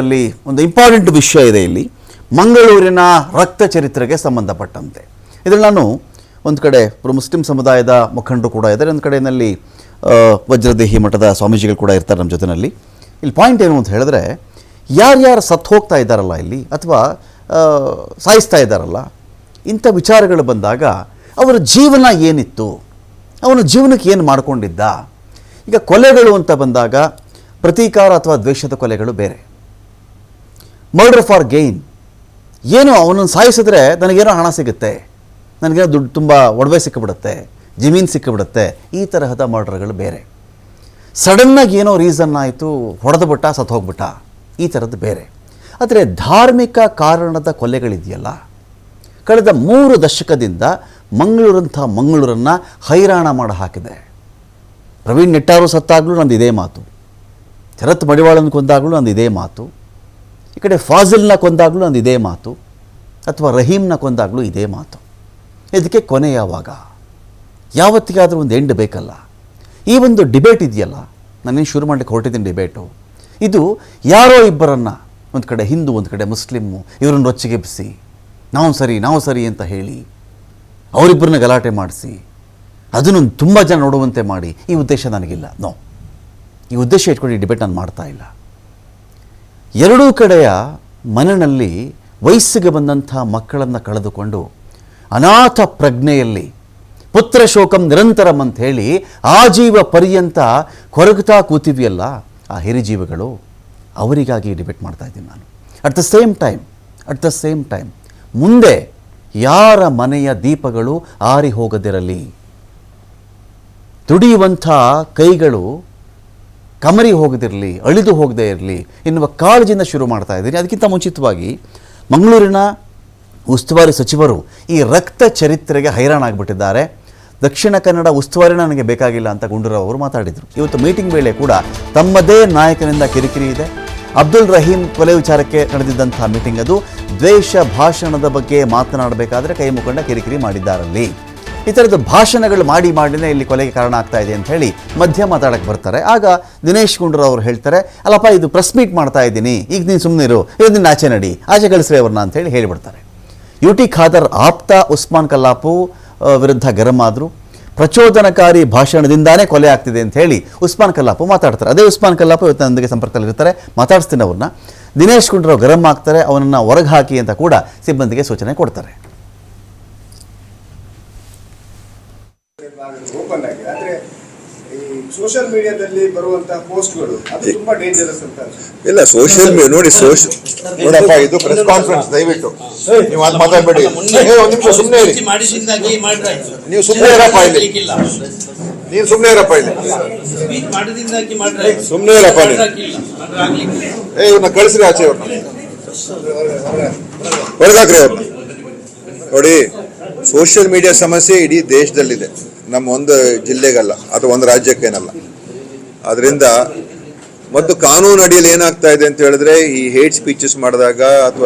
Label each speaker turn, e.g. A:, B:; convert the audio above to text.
A: ಅಲ್ಲಿ ಒಂದು ಇಂಪಾರ್ಟೆಂಟ್ ವಿಷಯ ಇದೆ ಇಲ್ಲಿ. ಮಂಗಳೂರಿನ ರಕ್ತ ಚರಿತ್ರೆಗೆ ಸಂಬಂಧಪಟ್ಟಂತೆ. ಇದರಲ್ಲಿ ನಾನು ಒಂದು ಕಡೆ ಮುಸ್ಲಿಂ ಸಮುದಾಯದ ಮುಖಂಡರು ಕೂಡ ಇದ್ದಾರೆ, ಒಂದು ಕಡೆಯಲ್ಲಿ ವಜ್ರದೇಹಿ ಮಠದ ಸ್ವಾಮೀಜಿಗಳು ಕೂಡ ಇರ್ತಾರೆ ನಮ್ಮ ಜೊತೆಯಲ್ಲಿ ಇಲ್ಲಿ ಪಾಯಿಂಟ್ ಏನು ಅಂತ ಹೇಳಿದ್ರೆ, ಯಾರ್ಯಾರು ಸತ್ತು ಹೋಗ್ತಾ ಇದ್ದಾರಲ್ಲ ಇಲ್ಲಿ, ಅಥವಾ ಸಾಯಿಸ್ತಾ ಇದ್ದಾರಲ್ಲ, ಇಂಥ ವಿಚಾರಗಳು ಬಂದಾಗ ಅವರ ಜೀವನ ಏನಿತ್ತು? ಅವನ ಜೀವನಕ್ಕೆ ಏನು ಮಾಡಿಕೊಂಡಿದ್ದ? ಈಗ ಕೊಲೆಗಳು ಅಂತ ಬಂದಾಗ ಪ್ರತೀಕಾರ ಅಥವಾ ದ್ವೇಷದ ಕೊಲೆಗಳು ಬೇರೆ. ಮರ್ಡರ್ ಫಾರ್ ಗೈನ್ ಏನು ಅವನನ್ನು ಸಾಯಿಸಿದ್ರೆ ನನಗೇನೋ ಹಣ ಸಿಗುತ್ತೆ. ನನಗೇನೋ ದುಡ್ಡು ತುಂಬ ಒಡವೆ ಸಿಕ್ಕಿಬಿಡುತ್ತೆ. ಜಮೀನು ಸಿಕ್ಕಿಬಿಡುತ್ತೆ. ಈ ತರಹದ ಮರ್ಡರ್ಗಳು ಬೇರೆ. ಸಡನ್ನಾಗಿ ಏನೋ ರೀಸನ್ ಆಯಿತು, ಹೊಡೆದು ಬಿಟ್ಟ, ಸತ್ತು ಹೋಗ್ಬಿಟ್ಟ. ಈ ಥರದ್ದು ಬೇರೆ. ಆದರೆ ಧಾರ್ಮಿಕ ಕಾರಣದ ಕೊಲೆಗಳಿದೆಯಲ್ಲ. ಕಳೆದ ಮೂರು ದಶಕದಿಂದ ಮಂಗಳೂರಂಥ ಮಂಗಳೂರನ್ನು ಹೈರಾಣ ಮಾಡಿ ಹಾಕಿದೆ. ಪ್ರವೀಣ್ ನೆಟ್ಟಾರು ಸತ್ತಾಗಲೂ ನಂದು ಇದೇ ಮಾತು. ಶರತ್ ಮಡಿವಾಳನ ಕೊಂದಾಗಲೂ ನಂದು ಇದೇ ಮಾತು. ಈ ಕಡೆ ಫಾಜಿಲ್ನ ಕೊಂದಾಗಲೂ ನಂದು ಇದೇ ಮಾತು, ಅಥವಾ ರಹೀಮ್ನ ಕೊಂದಾಗಲೂ ಇದೇ ಮಾತು. ಇದಕ್ಕೆ ಕೊನೆ ಯಾವಾಗ? ಯಾವತ್ತಿಗಾದರೂ ಒಂದು ಎಂಡ್ ಬೇಕಲ್ಲ. ಈ ಒಂದು ಡಿಬೇಟ್ ಇದೆಯಲ್ಲ, ನಾನೇನು ಶುರು ಮಾಡಲಿಕ್ಕೆ ಹೊರಟಿದ್ದೀನಿ ಡಿಬೇಟು? ಇದು ಯಾರೋ ಇಬ್ಬರನ್ನು ಒಂದು ಕಡೆ ಹಿಂದೂ, ಒಂದು ಕಡೆ ಮುಸ್ಲಿಮ್ಮು ಇವರನ್ನು ರೊಚ್ಚಿಗೆಬ್ಬಿಸಿ ನಾವು ಸರಿ ನಾವು ಸರಿ ಅಂತ ಹೇಳಿ ಅವರಿಬ್ಬರನ್ನ ಗಲಾಟೆ ಮಾಡಿಸಿ ಅದನ್ನು ತುಂಬ ಜನ ನೋಡುವಂತೆ ಮಾಡಿ, ಈ ಉದ್ದೇಶ ನನಗಿಲ್ಲ. ನೋ. ಈ ಉದ್ದೇಶ ಇಟ್ಕೊಂಡು ಈ ಡಿಬೇಟ್ ನಾನು ಮಾಡ್ತಾ ಇಲ್ಲ. ಎರಡೂ ಕಡೆಯ ಮನನಲ್ಲಿ ವಯಸ್ಸಿಗೆ ಬಂದಂಥ ಮಕ್ಕಳನ್ನು ಕಳೆದುಕೊಂಡು ಅನಾಥ ಪ್ರಜ್ಞೆಯಲ್ಲಿ ಪುತ್ರ ಶೋಕಂ ನಿರಂತರಂ ಅಂತ ಹೇಳಿ ಆಜೀವ ಪರ್ಯಂತ ಕೊರಗುತ್ತಾ ಕೂತಿವೆಯಲ್ಲ ಆ ಹಿರಿಜೀವಿಗಳು, ಅವರಿಗಾಗಿ ಡಿಬೇಟ್ ಮಾಡ್ತಾ ಇದ್ದೀನಿ ನಾನು. At the same time at the same time ಮುಂದೆ ಯಾರ ಮನೆಯ ದೀಪಗಳು ಆರಿ ಹೋಗದಿರಲಿ. ದುಡಿಯುವಂಥ ಕೈಗಳು ಕಮರಿ ಹೋಗದಿರಲಿ, ಅಳಿದು ಹೋಗದೇ ಇರಲಿ ಎನ್ನುವ ಕಾಳಜಿಯಿಂದ ಶುರು ಮಾಡ್ತಾ ಇದ್ದೀನಿ. ಅದಕ್ಕಿಂತ ಮುಂಚಿತವಾಗಿ ಮಂಗಳೂರಿನ ಉಸ್ತುವಾರಿ ಸಚಿವರು ಈ ರಕ್ತ ಚರಿತ್ರೆಗೆ ಹೈರಾಣಾಗಿಬಿಟ್ಟಿದ್ದಾರೆ ದಕ್ಷಿಣ ಕನ್ನಡ ಉಸ್ತುವಾರಿ ನನಗೆ ಬೇಕಾಗಿಲ್ಲ ಅಂತ ಗುಂಡೂರಾವ್ ಅವರು ಮಾತಾಡಿದರು. ಇವತ್ತು ಮೀಟಿಂಗ್ ವೇಳೆ ಕೂಡ ತಮ್ಮದೇ ನಾಯಕನಿಂದ ಕಿರಿಕಿರಿ ಇದೆ. ಅಬ್ದುಲ್ ರಹೀಂ ಕೊಲೆ ವಿಚಾರಕ್ಕೆ ನಡೆದಿದ್ದಂಥ ಮೀಟಿಂಗ್ ಅದು ದ್ವೇಷ ಭಾಷಣದ ಬಗ್ಗೆ ಮಾತನಾಡಬೇಕಾದ್ರೆ ಕೈ ಮುಖಂಡ ಕಿರಿಕಿರಿ ಮಾಡಿದ್ದಾರಲ್ಲಿ. ಈ ಥರದ್ದು ಭಾಷಣಗಳು ಮಾಡಿ ಮಾಡಿನೇ ಇಲ್ಲಿ ಕೊಲೆಗೆ ಕಾರಣ ಆಗ್ತಾ ಇದೆ ಅಂತ ಹೇಳಿ ಮಧ್ಯ ಮಾತಾಡಕ್ಕೆ ಬರ್ತಾರೆ. ಆಗ ದಿನೇಶ್ ಗುಂಡೂರಾವ್ ಅವರು ಹೇಳ್ತಾರೆ, ಅಲ್ಲಪ್ಪ, ಇದು ಪ್ರೆಸ್ ಮೀಟ್ ಮಾಡ್ತಾ ಇದ್ದೀನಿ. ಈಗ ನೀನು ಸುಮ್ಮನೆ ಇರು. ಇದು ನಿನ್ನ ಆಚೆ ನಡಿ. ಆಚೆ ಕಳಿಸ್ರಿ ಅವ್ರನ್ನ ಅಂತ ಹೇಳಿ ಹೇಳಿಬಿಡ್ತಾರೆ. ಯು ಟಿ ಖಾದರ್ ಆಪ್ತ ಉಸ್ಮಾನ್ ಕಲ್ಲಾಪು ವಿರುದ್ಧ ಗರಂ ಆದರು. ಪ್ರಚೋದನಕಾರಿ ಭಾಷಣದಿಂದಾನೇ ಕೊಲೆ ಆಗ್ತಿದೆ ಅಂತ ಹೇಳಿ ಉಸ್ಮಾನ್ ಕಲ್ಲಾಪು ಮಾತಾಡ್ತಾರೆ. ಅದೇ ಉಸ್ಮಾನ್ ಕಲ್ಲಾಪು ಇವತ್ತು ನನ್ನೊಂದಿಗೆ ಸಂಪರ್ಕದಲ್ಲಿ ಇರ್ತಾರೆ. ಮಾತಾಡಿಸ್ತೀನಿ ಅವ್ರನ್ನ. ದಿನೇಶ್ ಗುಂಡೂರಾವ್ ಗರಂ ಆಗ್ತಾರೆ. ಅವನನ್ನು ಹೊರಗೆ ಹಾಕಿ ಅಂತ ಕೂಡ ಸಿಬ್ಬಂದಿಗೆ ಸೂಚನೆ ಕೊಡ್ತಾರೆ.
B: ಓಪನ್ ಆಗಿ ಆದ್ರೆ ಈ ಸೋಷಿಯಲ್ ಮೀಡಿಯಾದಲ್ಲಿ ಬರುವಂತಹ ಪೋಸ್ಟ್ಗಳು ಅದು ತುಂಬಾ ಡೇಂಜರಸ್ ಅಂತ
C: ಇಲ್ಲ ಸೋಷಿಯಲ್ ಮೀಡಿಯಾ ನೋಡಿ ಸೋಷಿಯಲ್ ನೋಡಪ್ಪ ಇದು ಪ್ರೆಸ್ ಕಾನ್ಫರೆನ್ಸ್ ದಯವಿಟ್ಟು. ನೀವು ಅದು ಮಾತಾಡಬೇಡಿ. ಏ ಒಂದು ನಿಮಿಷ ಸುಮ್ಮನೆ ಇರಿ. ನೀವು ಸುಮ್ಮನೆ ಇರಪ್ಪ ಇಲ್ಲಿ. ನೀನು ಸುಮ್ಮನೆ ಇರಪ್ಪ ಇಲ್ಲಿ. ಸುಮ್ಮನೆ ಇರಪ್ಪ
D: ಇಲ್ಲಿ.
C: ಏ ಇವ್ರನ್ನ ಕಳಿಸ್ರಿ ಆಚೆ ಅವ್ರನ್ನ ಹೊರಗಾಕ್ರಿ ಅವ್ರನ್ನ ನೋಡಿ ಸೋಷಿಯಲ್ ಮೀಡಿಯಾ ಸಮಸ್ಯೆ ಇಡೀ ದೇಶದಲ್ಲಿದೆ. ನಮ್ಮ ಒಂದು ಜಿಲ್ಲೆಗಲ್ಲ, ಅಥವಾ ಒಂದು ರಾಜ್ಯಕ್ಕೇನಲ್ಲ. ಅದರಿಂದ ಮತ್ತು ಕಾನೂನು ಅಡಿಯಲ್ಲಿ ಏನಾಗ್ತಾ ಇದೆ ಅಂತ ಹೇಳಿದ್ರೆ ಈ ಹೇಟ್ ಸ್ಪೀಚಸ್ ಮಾಡಿದಾಗ ಅಥವಾ